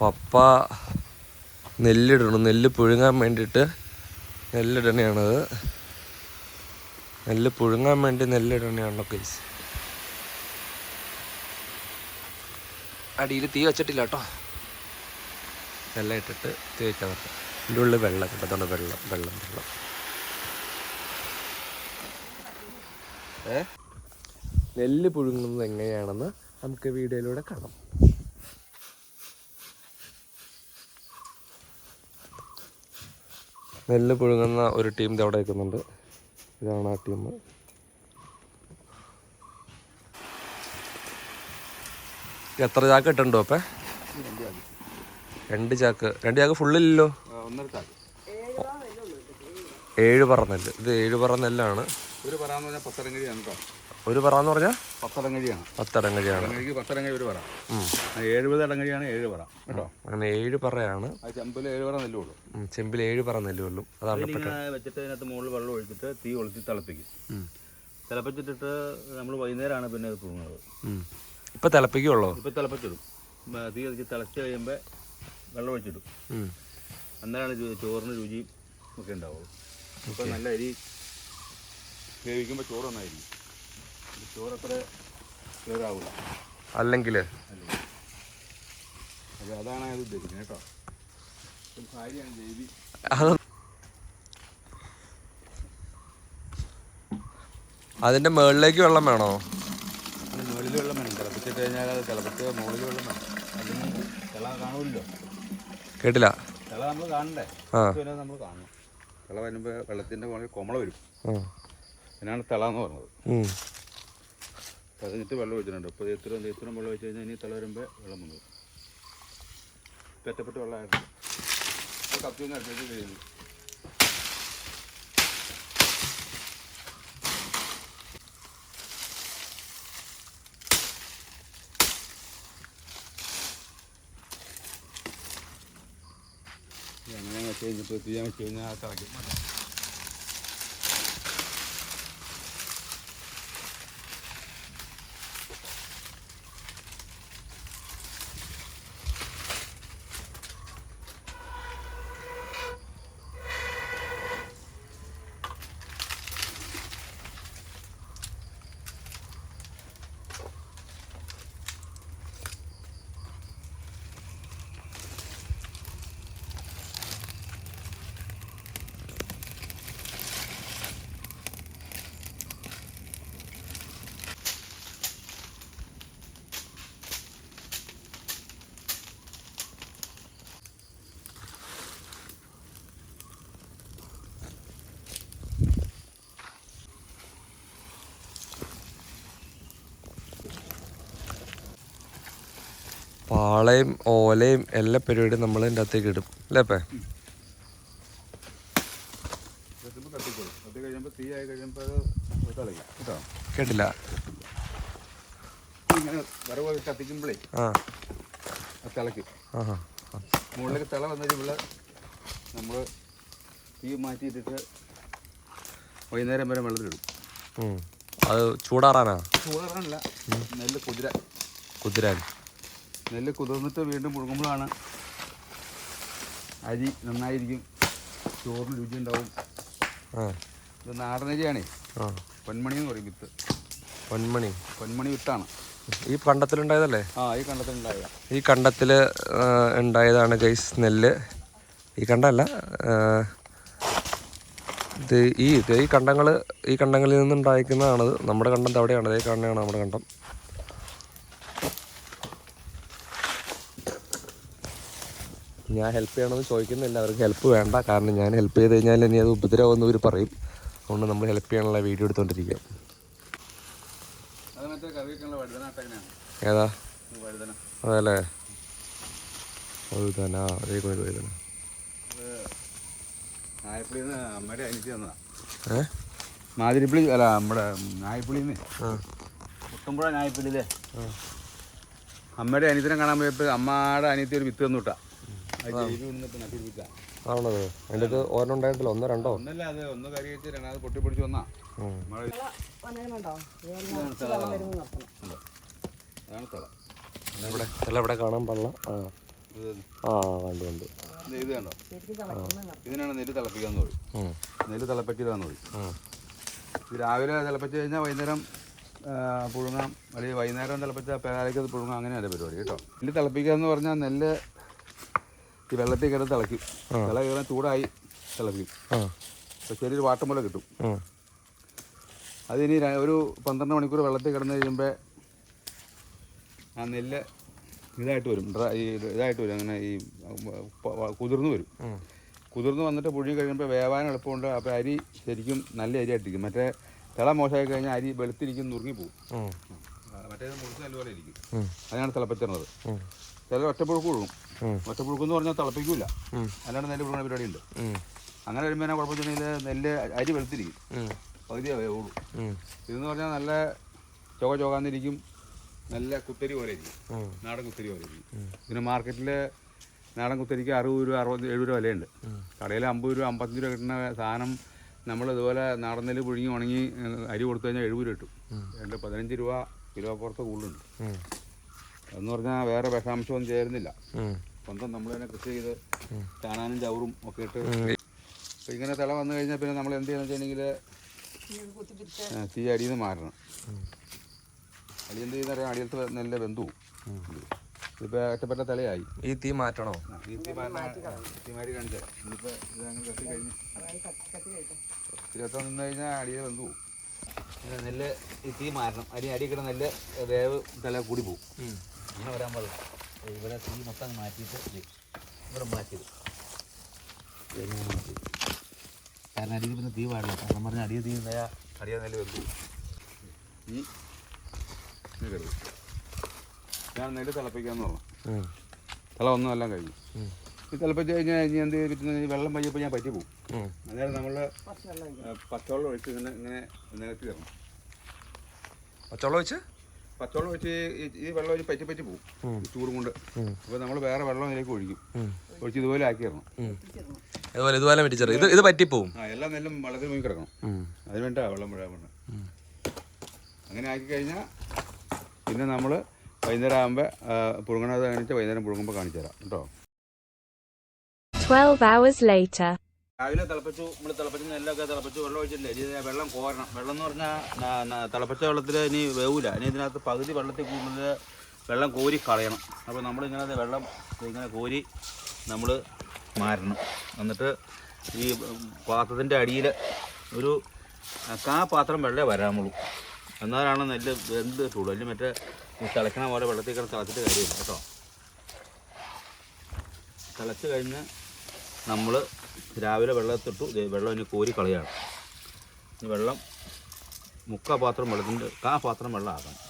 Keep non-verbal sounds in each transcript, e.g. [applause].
പപ്പ നെല്ലിടണം. നെല്ല് പുഴുങ്ങാൻ വേണ്ടിയിട്ട് നെല്ലിടണയാണത്. നെല്ല് പുഴുങ്ങാൻ വേണ്ടി നെല്ലിടണയാണല്ലോ ഗൈസ് അടിയിൽ തീ വെച്ചിട്ടില്ല കേട്ടോ. വെള്ളം ഇട്ടിട്ട് തീ വയ്ക്കാൻ പറ്റും ഉള്ളിൽ വെള്ളം കിട്ടത്തോണ്ട് വെള്ളം. വെള്ളം വെള്ളം. ഏ? നെല്ല് പുഴുങ്ങുന്നത് എങ്ങനെയാണെന്ന് നമുക്ക് വീഡിയോയിലൂടെ കാണാം. നെല്ല് പുഴുങ്ങുന്ന ഒരു ടീം ഇത് അവിടെ നിൽക്കുന്നുണ്ട്. ഇതാണ് ആ ടീം. എത്ര ചാക്ക് ഇട്ടുണ്ടോ അപ്പേ? രണ്ട് ചാക്ക്. രണ്ട് ചാക്ക് ഫുള്ളില്ലല്ലോ ഏഴ് പറ നെല്ല്. ഇത് ഏഴ് പറ നെല്ലാണ്. ഒരു കേട്ടോ. ഒരു പറ എന്ന് പറഞ്ഞാൽ പത്തടങ്ങഴിയാണ്. പത്തടങ്ങഴിയാണ്. പത്തരങ്ങഴിക്ക് പത്തരങ്ങഴി ഒരു പറ. എഴുപത് അടങ്ങഴിയാണ് ഏഴ് പറ. കേട്ടോ? അങ്ങനെ ഏഴ് പറയാണ്. ചെമ്പിൽ ഏഴ് പറ നെല്ലുള്ളൂ. ചെമ്പിൽ ഏഴ് പറ നെല്ലുള്ളൂ. അതാണ് വെച്ചിട്ട് അതിനകത്ത് മുകളിൽ വെള്ളം ഒഴിച്ചിട്ട് തീ ഒളിച്ച് തിളപ്പിക്കും. തിളപ്പിച്ചിട്ടിട്ട് നമ്മൾ വൈകുന്നേരമാണ് പിന്നെ അത് പുഴുങ്ങുന്നത്. ഇപ്പൊ തിളപ്പിക്കുള്ളോ ഇപ്പം തിളപ്പിച്ചിടും. തീ ഒഴിച്ച് തിളച്ച് കഴിയുമ്പോൾ വെള്ളം ഒഴിച്ചിടും. അന്നേരമാണ് ചോറിന് രുചിയും ഒക്കെ ഉണ്ടാവുള്ളൂ. ഇപ്പം നല്ല അരി വേവിക്കുമ്പോൾ ചോറ് നന്നായിരിക്കും. അല്ലെങ്കിൽ അതാണ് ഉദ്ദേശിക്കുന്നത് കേട്ടോ. ഒരു കാര്യമാണ് ജൈവി അതിന്റെ മുകളിലേക്ക് വെള്ളം വേണോ? മുകളിൽ വെള്ളം വേണം. തിളപ്പിച്ചിട്ട് കഴിഞ്ഞാൽ അത് തിളപ്പിച്ച് മുകളിൽ വെള്ളം വേണം. അല്ലെങ്കിൽ തിള കാണൂല്ലോ കേട്ടില്ല. തിള നമ്മൾ കാണണ്ടേ? നമ്മൾ കാണണം. തിള വരുമ്പോൾ വെള്ളത്തിന്റെ മുകളിൽ കൊമള വരും. അതിനാണ് തിള എന്ന് പറഞ്ഞത്. ഉം. അപ്പോൾ അതിനിട്ട് വെള്ളം ഒഴിച്ചിട്ടുണ്ട് ഇപ്പോൾ ഇത്രയും ഇത്രയും വെള്ളം ഒഴിച്ച് കഴിഞ്ഞാൽ ഇനി തല വരുമ്പോൾ വെള്ളം വന്നു. പെറ്റപ്പെട്ട് വെള്ളമായിരുന്നു. അത് കത്തി ഒന്ന് അടുത്തേക്ക് കഴിഞ്ഞു. അങ്ങനെ വെച്ച് ചെയ്യാൻ കഴിഞ്ഞാൽ ആ തിളയ്ക്കും പാളയും ഓലയും എല്ലാ പരിപാടിയും നമ്മൾ ഇതിന്റെ അകത്തേക്ക് ഇടും. അല്ലേ അപ്പേ? കേട്ടില്ല. കത്തിക്കുമ്പോഴേ ആ. ആ മുകളിലേക്ക് തിള നമ്മൾ തീ മാറ്റിയിട്ടിട്ട് വൈകുന്നേരം വരെ വെള്ളത്തിലിടും ഇടും. അത് ചൂടാറാനാ? ചൂടാറാനല്ല. നെല്ല് കുതിര. കുതിരാൻ. നെല്ല് കുതിർന്നിട്ട് വീണ്ടും പുഴുങ്ങുമ്പോഴാണ് അരി നന്നായിരിക്കും. ചോറിന് രുചി ഉണ്ടാവും. ഇത് നാടനരിയാണേ പൊന്മണി എന്ന് പറയും വിത്ത്. പൊന്മണി. പൊന്മണി വിത്താണ്. ഈ കണ്ടത്തിലുണ്ടായതല്ലേ ആ ഈ കണ്ടത്തിലുണ്ടായ. ഈ കണ്ടത്തിൽ ഉണ്ടായതാണ് ഗൈസ് നെല്ല്. ഈ കണ്ടല്ല ഇത് ഈ ഈ കണ്ടങ്ങൾ ഈ കണ്ടങ്ങളിൽ നിന്നുണ്ടായിരിക്കുന്നതാണത്. നമ്മുടെ കണ്ടം അവിടെയാണ്. അതേ കാണുന്നതാണ് നമ്മുടെ കണ്ടം. ഞാൻ ഹെൽപ്പ് ചെയ്യണമെന്ന് ചോദിക്കുന്നില്ല. അവർക്ക് ഹെൽപ്പ് വേണ്ട. കാരണം ഞാൻ ഹെൽപ്പ് ചെയ്ത് കഴിഞ്ഞാൽ ഇനി അത് ഉപദ്രവം ഇവർ പറയും. അതുകൊണ്ട് നമ്മൾ ഹെൽപ്പ് ചെയ്യാനുള്ള വീഡിയോ എടുത്തുകൊണ്ടിരിക്കുക ഏതാ? അതല്ലേ? വഴുതന. അതേ കൊണ്ട് വഴുതന. നായപ്പുളിന്ന് അമ്മയുടെ അനിച്ച് തന്നതാ. ഏ? മാതിരിപ്പുളി അല്ല നമ്മുടെ നായപ്പുളിന്ന്. ആ. കുട്ടുമ്പുഴ നായപ്പുള്ളിയിലെ അമ്മയുടെ അനിയത്തിനെ കാണാൻ പോയപ്പോൾ അമ്മയുടെ അനിയത്തി ഒരു വിത്ത് തന്നു ആണത് അതിന്റെ അത് ഒരെണ്ണം ഉണ്ടായിട്ടില്ല ഒന്നോ രണ്ടോ? ഒന്നല്ല അത് ഒന്ന് കറി വെച്ച് രണ്ടാമത് പൊട്ടി പിടിച്ച് വന്നാ? അതാണ് ഇവിടെ കാണാൻ പാടില്ല. ആ. ആ കണ്ടു കണ്ടു. ഇത് ഇത് കണ്ടോ? ഇതിനാണ് നെല്ല് തിളപ്പിക്കാന്ന് പറയും ഉം. നെല്ല് തിളപ്പിക്കലാന്ന് പറയും രാവിലെ തിളപ്പിച്ച് കഴിഞ്ഞാൽ വൈകുന്നേരം പുഴുങ്ങാം. അല്ലെങ്കിൽ വൈകുന്നേരം തിളപ്പിച്ച പേരാലേക്ക് അത് പുഴുങ്ങാം. അങ്ങനെയല്ല പരിപാടി കേട്ടോ. നെല്ല് തിളപ്പിക്കുക എന്ന് പറഞ്ഞാൽ നെല്ല് ഈ വെള്ളത്തിൽ കിടന്ന് തിളയ്ക്കും വെള്ളം കയറാൻ ചൂടായി അപ്പോൾ ചെറിയൊരു വാട്ടം പോലെ കിട്ടും. അതിനി ഒരു പന്ത്രണ്ട് മണിക്കൂർ വെള്ളത്തിൽ കിടന്ന് കഴിയുമ്പോൾ ആ നെല്ല് ഇതായിട്ട് വരും. ഡ്ര- ഈ ഇതായിട്ട് വരും. അങ്ങനെ ഈ കുതിർന്ന് വരും. കുതിർന്ന് വന്നിട്ട് പുഴുങ്ങി കഴിയുമ്പോൾ വേവാൻ എളുപ്പമുണ്ട്. അപ്പോൾ അരി ശരിക്കും നല്ല അരി ആയിട്ടിരിക്കും. മറ്റേ തിള മോശമായി കഴിഞ്ഞാൽ അരി വെളുത്തിരിക്കും നുറുങ്ങിപ്പോവും പോകും മറ്റേത് മുറിച്ച് നല്ലപോലെ ഇരിക്കും. അതിനാണ് തിളപ്പിച്ചിരുന്നത്. ചില ഒറ്റപ്പുഴുക്ക് ഒഴുകും. ഒറ്റപ്പുഴുക്ക് എന്ന് പറഞ്ഞാൽ തിളപ്പിക്കൂല. അല്ലാണ്ട് നെല്ല് പുഴുകുന്ന പരിപാടി ഉണ്ട് അങ്ങനെ വരുമ്പോൾ എന്നാ കുഴപ്പമെന്നുണ്ടെങ്കിൽ നെല്ല് അരി വെളുത്തിരിക്കും. പകുതി ഓടും. ഇതെന്ന് പറഞ്ഞാൽ നല്ല ചുക ചുകാന്നിരിക്കും. നല്ല കുത്തരി പോലെ ഇരിക്കും. നാടൻ കുത്തരി പോലെ ഇരിക്കും. പിന്നെ മാർക്കറ്റിൽ നാടൻ കുത്തരിക്ക് അറുപത് രൂപ അറുപത് എഴുപത് രൂപ വിലയുണ്ട്. കടയിൽ അമ്പത് രൂപ അമ്പത്തഞ്ച് രൂപ കിട്ടുന്ന സാധനം നമ്മൾ ഇതുപോലെ നാടൻ നെല്ല് പുഴുങ്ങി ഉണങ്ങി അരി കൊടുത്തു കഴിഞ്ഞാൽ എഴുപത് രൂപ കിട്ടും. രണ്ട് പതിനഞ്ച് രൂപ കിലോ പുറത്ത് കൂടുതലുണ്ട്. എന്ന് പറഞ്ഞാൽ വേറെ വിഷാംശമൊന്നും ചേരുന്നില്ല. സ്വന്തം നമ്മൾ തന്നെ കൃഷി ചെയ്ത് ചാണാനും ചവറും ഒക്കെ ഇട്ട്. ഇങ്ങനെ തിള വന്നു കഴിഞ്ഞാൽ പിന്നെ നമ്മൾ എന്ത് ചെയ്യണം വെച്ചിട്ടുണ്ടെങ്കിൽ തീ അടിയിൽ നിന്ന് മാറണം അടി എന്ത് ചെയ്യുന്ന അടിയത്ത് നല്ല ബന്ധു ഇതിപ്പോൾ ഒറ്റപ്പെട്ട തലയായി. ഈ തീ മാറ്റണോ? ഈ തീ മാറ്റി തീ മാറ്റി കാണിച്ചാൽ ഇനിയിപ്പോൾ ഇതങ്ങനെ കത്തി കഴിഞ്ഞ് ഇരുപത്തി നിന്ന് കഴിഞ്ഞാൽ അടിയെ ബന്ധു നെല്ല് ഈ തീ മാറ്റണം അടി അടി കിടന്ന നെല്ല് വേവ് തല കൂടി പോകും അങ്ങനെ വരാൻ പാടില്ല. ഇവിടെ തീ മൊത്തം മാറ്റിയിട്ട് ഇവിടെ മാറ്റിയത് ഇങ്ങനെ മാറ്റി. കാരണം അടിയിൽ പിന്നെ തീ പാടില്ല. കാരണം പറഞ്ഞാൽ അടിയ തീ ഉണ്ടായാൽ അടിയ നെല്ല് വെക്കും ഈ കരുത് ഞാൻ നെല്ല് തിളപ്പിക്കാന്ന് പറഞ്ഞു. തല തിള ഒന്നും എല്ലാം കഴിഞ്ഞു. ഈ തിളപ്പിച്ച് കഴിഞ്ഞാൽ ഇനി എന്ത് പറ്റുന്ന വെള്ളം പയ്യപ്പോൾ ഞാൻ പറ്റി പോകും അതായത് നമ്മൾ പച്ചവെള്ളം ഒഴിച്ച് ഇങ്ങനെ ഇങ്ങനെ നിരത്തി തരണം. പച്ചവെള്ളം ഒഴിച്ച്? പച്ചവെള്ളം ഒഴിച്ച് ഈ- വെള്ളം ഒഴിച്ച് പറ്റി പറ്റി പോകും ചൂടും കൊണ്ട്. അപ്പൊ നമ്മൾ നമ്മൾ വേറെ വെള്ളം ഇതിലേക്ക് ഒഴിക്കും. ഒഴിച്ച് ഇതുപോലെ ആക്കി തരണം അതുപോലെ ഇതുപോലെ ഇതുപോലെ പറ്റിച്ചെറു ഇത് ഇത് പറ്റിപ്പോവും. ആ എല്ലാ നെല്ലും വെള്ളത്തിൽ മുങ്ങി കിടക്കണം. അതിന് വേണ്ടിയാണ് വെള്ളം വിഴാൻ വേണ്ട അങ്ങനെ ആക്കി കഴിഞ്ഞാൽ പിന്നെ നമ്മൾ വൈകുന്നേരം ആകുമ്പോൾ പുഴുങ്ങണത് കാണിച്ച് വൈകുന്നേരം പുഴുങ്ങുമ്പോൾ കാണിച്ചു തരാം കേട്ടോ? 12 hours later. രാവിലെ തിളപ്പിച്ചു നമ്മൾ തിളപ്പിച്ചു നെല്ലൊക്കെ തിളപ്പിച്ചു വെള്ളം ഇതിനെ വെള്ളം കോരണം. വെള്ളം എന്ന് പറഞ്ഞാൽ തിളപ്പിച്ച വെള്ളത്തിൽ ഇനി വേവില്ല ഇനി ഇതിനകത്ത് പകുതി വെള്ളത്തിൽ കൂടുതൽ വെള്ളം കോരി കളയണം. അപ്പോൾ നമ്മൾ ഇങ്ങനെ വെള്ളം ഇങ്ങനെ കോരി നമ്മൾ മാറണം എന്നിട്ട് ഈ പാത്രത്തിന്റെ അടിയിൽ ഒരു കാ പാത്രം വെള്ളമേ വരാമുള്ളൂ എന്നാലാണ് നെല്ല് വെന്ത് കിട്ടുള്ളൂ അല്ലെങ്കിൽ മറ്റേ തിളക്കണ പോലെ വെള്ളത്തിൽ കിടന്ന് തിളച്ചിട്ട് കാര്യമില്ല കേട്ടോ? തിളച്ച് കഴിഞ്ഞ് നമ്മൾ രാവിലെ വെള്ളത്തിട്ടു വെള്ളം ഇനി കോരി കളയാണ്. ഇനി വെള്ളം മുക്കാ പാത്രം വെള്ളത്തിന്റെ കാ പാത്രം വെള്ളം ആക്കണം.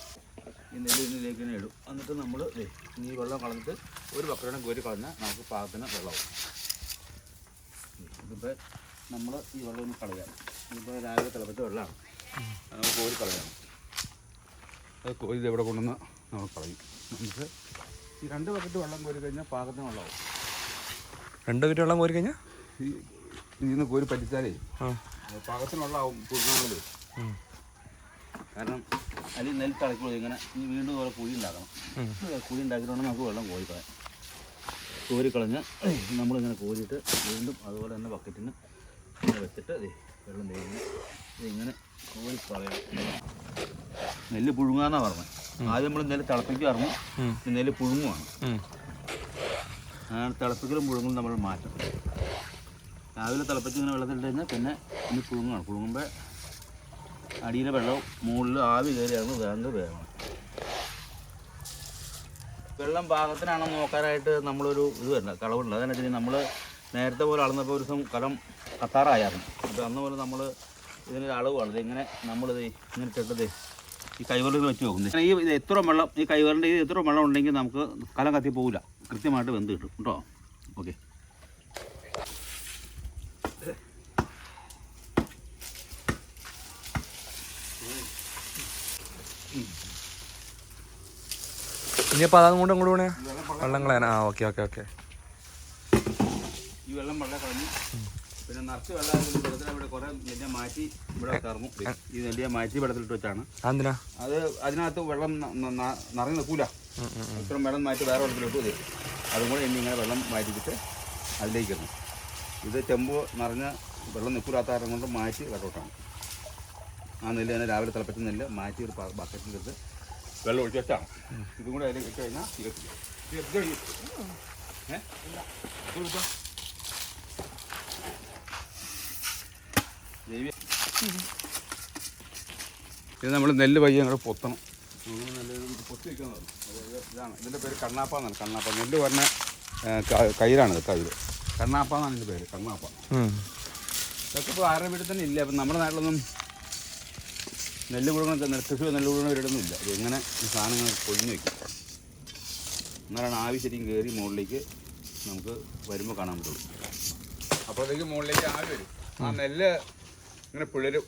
ഈ നെല്ല് ഇതിലേക്ക് തന്നെ ഇടും. എന്നിട്ട് നമ്മൾ ഈ വെള്ളം കളഞ്ഞിട്ട് ഒരു ബക്കറ്റോടെ കോരി കളഞ്ഞാൽ നമുക്ക് പാകത്തിന് വെള്ളമാവും. ഇതിപ്പോൾ നമ്മൾ ഈ വെള്ളം ഒന്ന് കളയാണ്. ഇതിപ്പോൾ രാവിലെ തിളപ്പിച്ച വെള്ളമാണ്. നമുക്ക് കോരി കളയണം. അത് കോരി ഇതെവിടെ കൊണ്ടുവന്ന് നമ്മൾ കളയും. നമുക്ക് ഈ രണ്ട് ബക്കറ്റ് വെള്ളം കോരി കഴിഞ്ഞാൽ പാകത്തിന് വെള്ളമാവും. രണ്ട് പക്കറ്റ് വെള്ളം കോരി കഴിഞ്ഞാൽ ഈ നിന്ന് കോരി പറ്റിച്ചാലേ ആ. പാകത്തിനുള്ളതാവും പുഴുങ്ങുന്നത് കാരണം അതിൽ നെല്ല് തളയ്ക്കുള്ളൂ ഇങ്ങനെ ഈ വീണ്ടും ഓരോ കുഴി ഉണ്ടാക്കണം. കുഴി ഉണ്ടാക്കിയിട്ടുണ്ടെങ്കിൽ നമുക്ക് വെള്ളം കോരി കളയാം. കോരി കളഞ്ഞ് നമ്മളിങ്ങനെ കോരിയിട്ട് വീണ്ടും അതുപോലെ തന്നെ ബക്കറ്റിന് ഇങ്ങനെ വെച്ചിട്ട് ദേ വെള്ളം തേങ്ങി ഇതിങ്ങനെ കോരി കളയണം നെല്ല് പുഴുങ്ങാന്നാ പറഞ്ഞത്. ആദ്യം നമ്മൾ നെല്ല് തിളപ്പിക്കുക ഉം. നെല്ല് പുഴുങ്ങുവാണ്. അങ്ങനെ തിളപ്പിക്കലും പുഴുങ്ങലും നമ്മൾ മാറ്റും രാവിലെ തിളപ്പിച്ച് ഇങ്ങനെ വെള്ളത്തിലിട്ട് കഴിഞ്ഞാൽ പിന്നെ ഇനി കുഴുങ്ങണം കുഴുങ്ങുമ്പോൾ അടിയിലെ വെള്ളം മുകളിൽ ആവി കയറിയാണ് വേണ്ട വേണം വെള്ളം പാകത്തിനാണോ നോക്കാനായിട്ട് നമ്മളൊരു ഇത് വരണം കളവുണ്ട്. വെച്ചാൽ നമ്മൾ നേരത്തെ പോലെ അളന്നപ്പോൾ ഒരു ദിവസം കലം കത്താറായിരുന്നു അപ്പോൾ അന്ന് പോലെ നമ്മൾ ഇതിനൊരു അളവാണ്. ഇത് ഇങ്ങനെ നമ്മളിത് ഇങ്ങനെ ഇട്ടിട്ട് ഈ കൈവറിൽ വെച്ച് നോക്കുന്നത് ഈ ഇത് എത്ര വെള്ളം ഈ കൈവറിന്റെ ഇത് എത്ര വെള്ളം ഉണ്ടെങ്കിൽ നമുക്ക് കലം കത്തി പോകില്ല കൃത്യമായിട്ട് വെന്ത് കിട്ടും. കേട്ടോ? ഓക്കെ. ഇനിയിപ്പോൾ അതും കൊണ്ട് അങ്ങോട്ട് പോണേ? വെള്ളം കളയാൻ ആ ഓക്കെ ഓക്കെ ഓക്കെ. ഈ വെള്ളം വെള്ളം കളഞ്ഞു പിന്നെ നിറച്ച് വെള്ളം വെള്ളത്തിൽ ഇവിടെ കുറേ നെല്ലിയ മാറ്റി ഇവിടെ കറന്നു ഈ നെല്ലിയ മാറ്റി വെള്ളത്തിലിട്ട് വെച്ചാണ്. എന്തിനാ അത് അതിനകത്ത് വെള്ളം നിറഞ്ഞു നിൽക്കൂല. ഇത്രയും വെള്ളം മാറ്റി വേറെ വെള്ളത്തിലിട്ട് വരും അതും കൂടെ ഇനി ഇങ്ങനെ വെള്ളം മാറ്റിയിട്ട് അതിലേക്ക് ഇടണം. ഇത് ചെമ്പ് നിറഞ്ഞ വെള്ളം നിൽക്കൂലാത്ത കാരണം കൊണ്ട് മാറ്റി വെള്ളോട്ടാണ് ആ നെല്ല് തന്നെ രാവിലെ തിളപ്പിച്ച നെല്ല് മാറ്റി ഒരു ബക്കറ്റിൽ ബക്കറ്റിലെടുത്ത് വെള്ളം ഒഴിച്ച് വെച്ചാൽ ഇതും കൂടെ അതിലേക്ക് ഇട്ട് കഴിഞ്ഞാൽ തീരത്തില്ല ഇത് നമ്മൾ നെല്ല് പയ്യെ അങ്ങോട്ട് പൊത്തണം. പൊത്തി ഇതാണ്. ഇതിന്റെ പേര് കണ്ണാപ്പ എന്നാണ്. കണ്ണാപ്പ. നെല്ല് പറഞ്ഞ കയ്യിലാണിത് കയ്യിൽ കണ്ണാപ്പ എന്നാണ് ഇതിന്റെ പേര്. കണ്ണാപ്പ. ഇതൊക്കെ ഇപ്പോൾ ആരുടെ വീട്ടിൽ തന്നെ ഇല്ല. അപ്പം നമ്മുടെ നാട്ടിലൊന്നും നെല്ല് പുഴുങ്ങണ നെൽകൃഷി നെല്ല് ഇല്ല ഇത് എങ്ങനെ ഈ സാധനങ്ങൾ പൊഴിഞ്ഞു വയ്ക്കും എന്നാലാണ് ആവി ശരിക്കും കയറി മുകളിലേക്ക് നമുക്ക് വരുമ്പോൾ കാണാൻ പറ്റുള്ളൂ. അപ്പോഴത്തേക്ക് മുകളിലേക്ക് ആവി വരും. ആ നെല്ല് ഇങ്ങനെ പിളരും.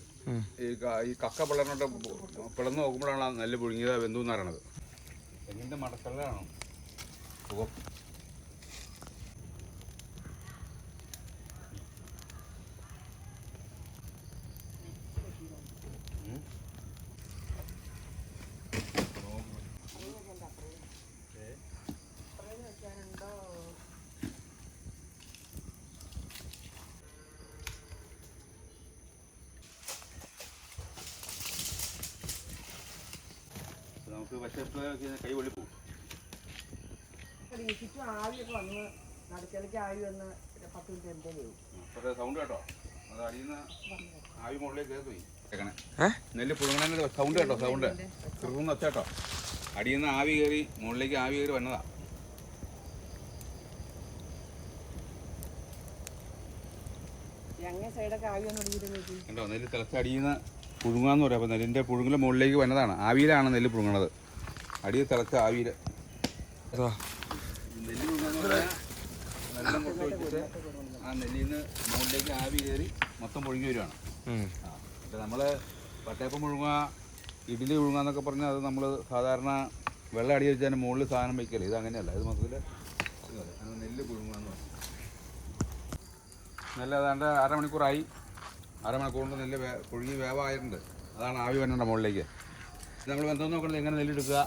ഈ ഈ കക്ക പിളർന്നിട്ട് പിളർന്ന് നോക്കുമ്പോഴാണ് ആ നെല്ല് പുഴുങ്ങിയത് വെന്തു എന്ന് പറയണത് തെങ്ങിന്റെ മടക്കള്ളാണോ നമുക്ക് വിശപ്പ് കൈ വെള്ളി പോകും. ചുറ്റും ആവിയൊക്കെ വന്ന് ആവി വന്ന് ഒരു പത്ത് മിനിറ്റ് സൗണ്ട് കേട്ടോ. അത് അടിയുന്ന ആവി മുകളിലേക്ക് കയറി നെല്ല് പുഴുങ്ങണ സൗണ്ട് കേട്ടോ സൗണ്ട് വെച്ച കേട്ടോ. അടിയുന്ന ആവി കയറി മുകളിലേക്ക് ആവി കയറി വന്നതാ. കണ്ടോ നെല്ല് തിളച്ചടിയുന്ന പുഴുങ്ങാന്ന് പറയാം. അപ്പോൾ നെല്ലിന്റെ പുഴുങ്ങൽ മുകളിലേക്ക് വന്നതാണ്. ആവിയിലാണ് നെല്ല് പുഴുങ്ങണത്. അടിയിൽ തിളച്ച ആവിയിൽ. വെള്ളം വെച്ചിട്ട് ആ നെല്ലിൽ നിന്ന് മുകളിലേക്ക് ആവി കയറി മൊത്തം പുഴുങ്ങി വരുവാണ് ആ നമ്മൾ പട്ടയപ്പം മുഴുങ്ങുക ഇഡ്ഡലി മുഴുങ്ങുക എന്നൊക്കെ പറഞ്ഞാൽ അത് നമ്മൾ സാധാരണ വെള്ളം അടി വെച്ചാൽ മുകളിൽ സാധനം വയ്ക്കല്ലേ ഇത് അങ്ങനെയല്ല. ഇത് മൊത്തത്തിൽ നെല്ല് പുഴുങ്ങുക എന്ന് പറയും നെല്ല് ഏതാണ്ട് അരമണിക്കൂറായി. അരമണിക്കൂർ കൊണ്ട് നെല്ല് പുഴുങ്ങി വേവായിട്ടുണ്ട്. അതാണ് ആവി വന്നിട്ടുണ്ട് മുകളിലേക്ക്. നമ്മൾ ബന്ധം നോക്കണത് എങ്ങനെ നെല്ലെടുക്കുക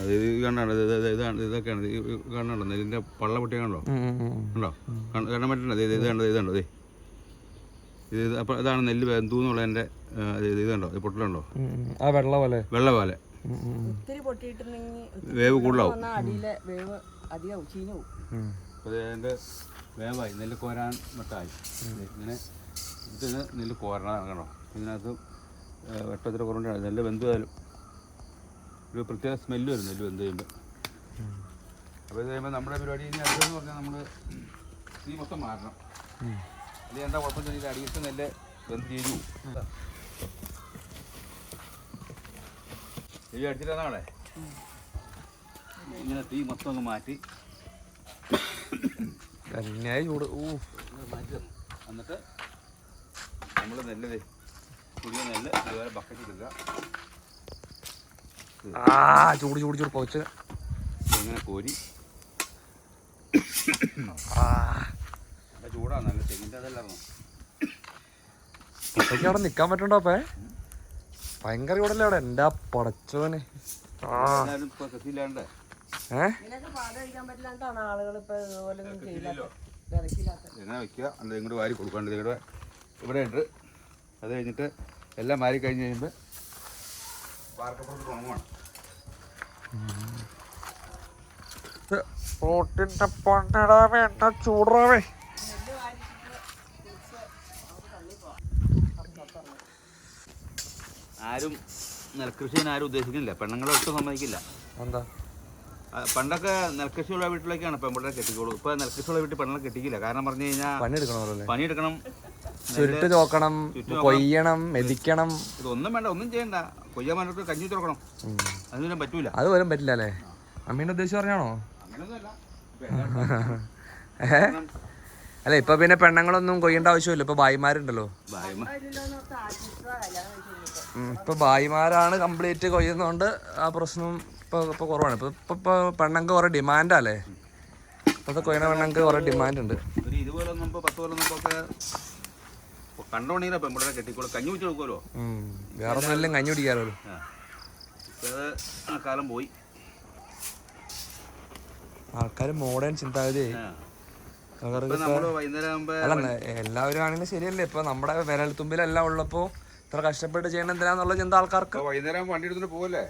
അത് ഇത് കണ്ടാണ് ഇതാണ് ഇതൊക്കെയാണ്. ഇത് കണ്ടോ പള്ള പൊട്ടിയ കണ്ടോ? കണ്ടോ കാണാൻ പറ്റണ്ട ഇത് കണ്ടോ ഇത് കണ്ടോ ഇത് അപ്പൊ ഇതാണ് നെല്ല് വെന്തു എന്റെ ഇത് ഇത് കണ്ടോ ഇത് പൊട്ടലുണ്ടോ? ആ വെള്ള പോലെ വെള്ള പോലെ വേവ് കൂടുതലാവും അതിന്റെ വേവായി നെല്ല് കോരാൻ മട്ടായി. ഇങ്ങനെ ഇത് നെല്ല് കോരണം കണ്ടോ? ഇതിനകത്ത് വെട്ടത്തിൽ കുറവുണ്ടാണ് നെല്ല് വെന്ത് പോയാലും ഒരു പ്രത്യേക സ്മെല്ല് വരും എന്ത് ചെയ്യുമ്പോൾ അപ്പോൾ ഇത് കഴിയുമ്പോൾ നമ്മുടെ പരിപാടി ഇനി അടുത്തെന്ന് പറഞ്ഞാൽ നമ്മൾ തീ മൊത്തം മാറണം. അല്ലെങ്കിൽ എന്താ കുഴപ്പം വെച്ചാൽ ഇത് അടിയിലത്തെ നെല്ല് വെന്ത് തീരു തീ അടിച്ചിട്ടാണേ ഇങ്ങനെ തീ മൊത്തം അങ്ങ് മാറ്റി. കന്യായി ചൂട്. ഊ. മാറ്റി തന്നു. എന്നിട്ട് നമ്മൾ നെല്ല് പുതിയ നെല്ല് ഇതുപോലെ ബക്കറ്റ് എടുക്കുക ആ ചൂട് ചൂട് ചൂട് പോച്ച്. ഇങ്ങനെ കോരി. ആ. നല്ല തെങ്ങിന്റെ അവിടെ നിക്കാൻ പറ്റണ്ടോ അപ്പേ? ഭയങ്കര ചൂടല്ലേ അവിടെ? എന്റെ ആ വിറക്കില്ലാത്ത വെക്കുക? ഇങ്ങോട്ട് വാരി കൊടുക്കാണ്ട്. ഇവിടെ ഇവിടെ ഉണ്ട്. അത് കഴിഞ്ഞിട്ട് എല്ലാം മാറി കഴിഞ്ഞ് കഴിയുമ്പോൾ വാർക്കപ്പുറത്ത് ഉണങ്ങുവാണ് റോട്ടിന്റെ പൊണ്ണടാവേ വേണ്ട ചൂടാവേ. ആരും നെൽകൃഷി ആരും ഉദ്ദേശിക്കുന്നില്ല. പെണ്ണുങ്ങളെ ഒട്ടും സമ്മതിക്കില്ല. എന്താ? പണ്ടൊക്കെ നെൽകൃഷിയുള്ള വീട്ടിലേക്കാണ് പെൺപിള്ളേരെ കെട്ടിക്കോളൂ. ഇപ്പൊ നെൽകൃഷിയുള്ള വീട്ടിൽ പെണ്ണെ കെട്ടിക്കില്ല. കാരണം പറഞ്ഞു കഴിഞ്ഞാൽ പണിയെടുക്കണമല്ലോ പണിയെടുക്കണം. ചുരുട്ട് നോക്കണം കൊയ്യണം മെതിക്കണം. ഇതൊന്നും വേണ്ട ഒന്നും ചെയ്യണ്ട. കൊയ്യാൻ വേണ്ടി കഞ്ഞി തുറക്കണം. അതിനൊന്നും പറ്റൂല. അത് വരും പറ്റില്ല അല്ലേ? അമ്മീന്റെ ഉദ്ദേശം പറഞ്ഞാണോ? [laughs] അല്ല ഇപ്പൊ പിന്നെ പെണ്ണുങ്ങളൊന്നും കൊയ്യേണ്ട ആവശ്യമില്ല. ഇപ്പൊ ഭായിമാരുണ്ടല്ലോ. ഇപ്പൊ ഭായിമാരാണ് കംപ്ലീറ്റ് കൊയ്യുന്നോണ്ട് ആ പ്രശ്നം ഇപ്പൊ ഇപ്പോൾ കുറവാണ്. ഇപ്പോൾ ഇപ്പോൾ ഇപ്പോൾ പെണ്ണങ്ങൾക്ക് കുറേ ഡിമാൻഡല്ലേ ഇപ്പോഴത്തെ കൊയ്യണ പെണ്ണങ്ങൾക്ക് കുറേ ഡിമാൻഡ് ഉണ്ട്. ഒരു ഇതുപോലെ മുമ്പ് പത്ത് കൊല്ലം മുമ്പൊക്കെ കണ്ടോണെങ്കിൽ പെമ്പിളെ കെട്ടിക്കോളൂ. കഞ്ഞി കൊടുക്കുമല്ലോ? വേറെ ഒന്നും എല്ലാം കഞ്ഞി പിടിക്കാമല്ലോ ആ. കാലം പോയി. ആൾക്കാർ മോഡേൺ ചിന്താഗതിയായി അല്ല എല്ലാവരും ആണെങ്കിലും ശരിയല്ലേ? ഇപ്പൊ നമ്മുടെ വിരൽത്തുമ്പിലെല്ലാം ഉള്ളപ്പോ ഇത്ര കഷ്ടപ്പെട്ട് ചെയ്യണം എന്തിനാന്നുള്ള ചിന്ത ആൾക്കാർക്ക്. വൈകുന്നേരം വണ്ടി എടുത്തിട്ട് പോവല്ലേ?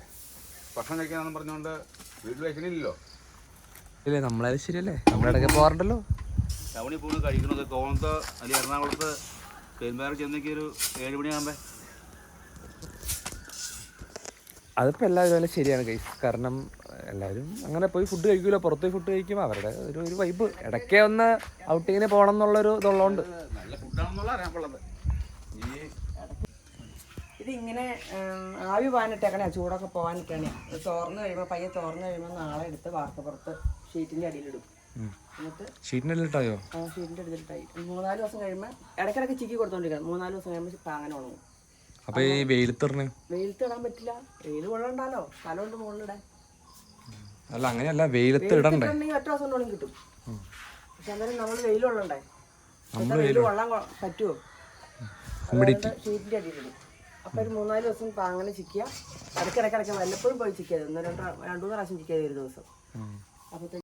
ഭക്ഷണം കഴിക്കാന്ന് പറഞ്ഞുകൊണ്ട് വീട്ടിൽ വെച്ചിട്ടില്ലല്ലോ. ഇല്ലേ നമ്മളത് ശരിയല്ലേ? നമ്മളിടയ്ക്ക് പോകാറുണ്ടല്ലോ ടൗണിൽ പോകുന്നത് കഴിക്കുന്നത് കോവളത്ത് അല്ലെങ്കിൽ എറണാകുളത്ത് പെരുമ്പാറ ചെന്നേക്ക് ഒരു ഏഴ് മണിയാകുമ്പോ അതിപ്പോൾ എല്ലാവരും ശരിയാണ് കൈസ് കാരണം എല്ലാവരും അങ്ങനെ പോയി ഫുഡ് കഴിക്കൂല പുറത്ത് പോയി ഫുഡ് കഴിക്കും. അവരുടെ ഒരു ഒരു വൈബ് ഇടയ്ക്ക് ഒന്ന് ഔട്ടിങ്ങിന് പോകണം എന്നുള്ളൊരു ഇതുള്ളതുകൊണ്ട് നല്ല ഫുഡാണെന്നുള്ള അറിയാൻ ഇത് ഇങ്ങനെ ഉം, ആവി പോകാനിട്ടേക്കണേ ചൂടൊക്കെ പോകാനിട്ടാണേ തോർന്ന് കഴിയുമ്പോൾ പയ്യെ തോർന്ന് കഴിയുമ്പോൾ നാളെ എടുത്ത് വാർക്കപ്പുറത്ത് ഷീറ്റിന്റെ അടിയിലിടും. എന്നിട്ട് ഷീറ്റിന്റെ ഇട്ടായോ ആ ഷീറ്റിന്റെ അടിയിലിട്ടായി. മൂന്നാൽ ദിവസം കഴിയുമ്പോൾ ഇടയ്ക്കിടയ്ക്ക് ചിക്കി കൊടുത്തോണ്ടിരിക്കണം. മൂന്നാൽ ദിവസം കഴിയുമ്പോൾ പാങ്ങനെ ഉണങ്ങും. അപ്പൊ ഈ വെയിലത്തിറങ്ങി വെയിലത്തിടാൻ പറ്റില്ല. വെയിൽ കൊള്ളണ്ടല്ലോ സ്ഥലമുണ്ട് മുകളിലിടാൻ അല്ല അങ്ങനെയല്ല വെയിലത്ത് ഇടണ്ടേ? ഒറ്റ ദിവസം കൊണ്ടും കിട്ടും. പക്ഷെ എന്തായാലും നമ്മൾ വെയിൽ കൊള്ളണ്ടേ? വെയിൽ കൊള്ളാൻ പറ്റുമോ ഷീറ്റിന്റെ അടിയിലിടും. അപ്പോൾ ഒരു മൂന്നാൽ ദിവസം അങ്ങനെ ചിക്കുക ഇടയ്ക്കിടയ്ക്കിടയ്ക്ക് വല്ലപ്പോഴും പോയി ചിക്കുക ഒന്ന് രണ്ടോ രണ്ടു മൂന്ന് പ്രാവശ്യം ചിക്കുക ഒരു ദിവസം. അപ്പോൾ